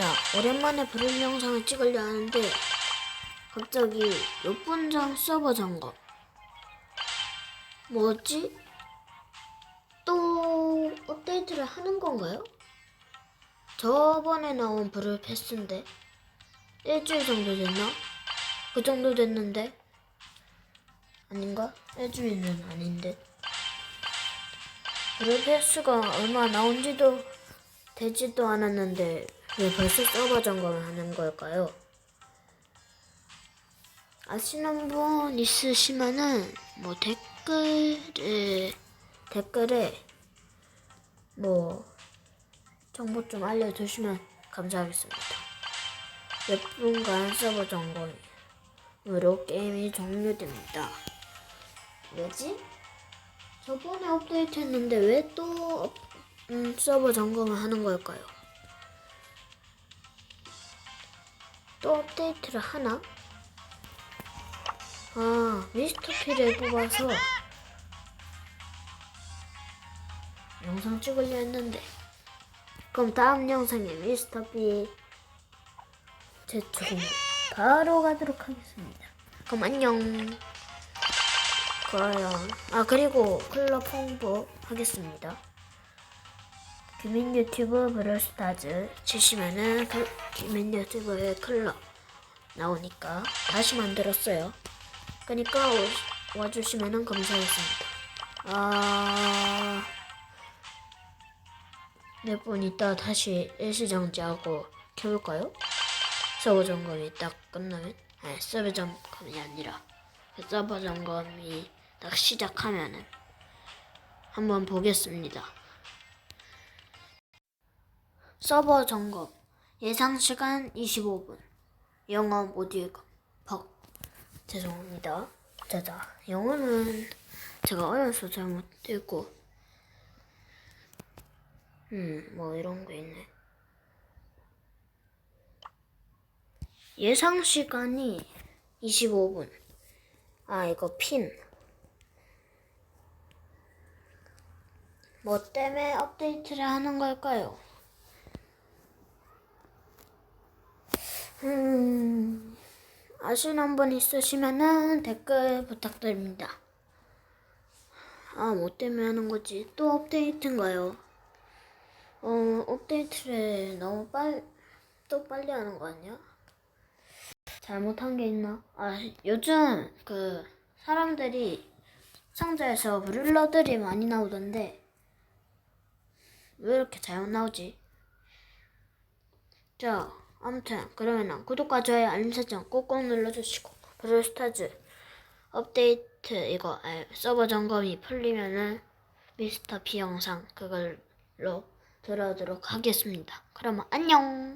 자, 오랜만에 브롤 영상을 찍으려 하는데 갑자기 몇 분 전 서버 점검. 뭐지? 또 업데이트를 하는 건가요? 저번에 나온 브롤 패스인데 일주일 정도 됐나? 그 정도 됐는데 아닌가? 일주일은 아닌데 브롤 패스가 얼마 나온지도 되지도 않았는데 왜 벌써 서버 점검을 하는 걸까요? 아시는 분 있으시면은 뭐 댓글에 댓글에 뭐 정보 좀 알려주시면 감사하겠습니다. 몇 분간 서버 점검으로 게임이 종료됩니다. 왜지? 저번에 업데이트 했는데 왜또 음, 서버 점검을 하는 걸까요? 또 업데이트를 하나? 아, 미스터 피를 뽑아서 영상 찍으려 했는데 그럼 다음 영상에 미스터 피 제출 바로 가도록 하겠습니다. 그럼 안녕. 좋아요. 아 그리고 클럽 홍보 하겠습니다. 규민 유튜브 브롤스타즈 치시면은 그, 규민 유튜브의 클럽 나오니까 다시 만들었어요. 그러니까 오- 와주시면은 감사하겠습니다. 아... 몇 분 있다 다시 일시정지하고 켜볼까요? 서버 점검이 딱 끝나면 아니 서버 점검이 아니라 그 서버 점검이 딱 시작하면은 한번 보겠습니다. 서버 점검 예상 시간 25분 영어 모듈 벅 죄송합니다. 자자 영어는 제가 어려서 잘못 읽고 음뭐 이런 거 있네. 예상 시간이 25분. 아 이거 핀. 뭐 때문에 업데이트를 하는 걸까요? 음, 아시는 분 있으시면은 댓글 부탁드립니다. 아, 뭐 때문에 하는 거지? 또 업데이트인가요? 어, 업데이트를 너무 빨리, 또 빨리 하는 거 아니야? 잘못한 게 있나? 아, 요즘 그 사람들이 상자에서 브룰러들이 많이 나오던데 왜 이렇게 잘못 나오지? 자, 아무튼 그러면은 구독과 좋아요, 알림 설정 꼭꼭 눌러주시고 브롤스타즈 업데이트 이거 아, 서버 점검이 풀리면은 미스터 피 영상 그걸로 들어오도록 하겠습니다. 그러면 안녕.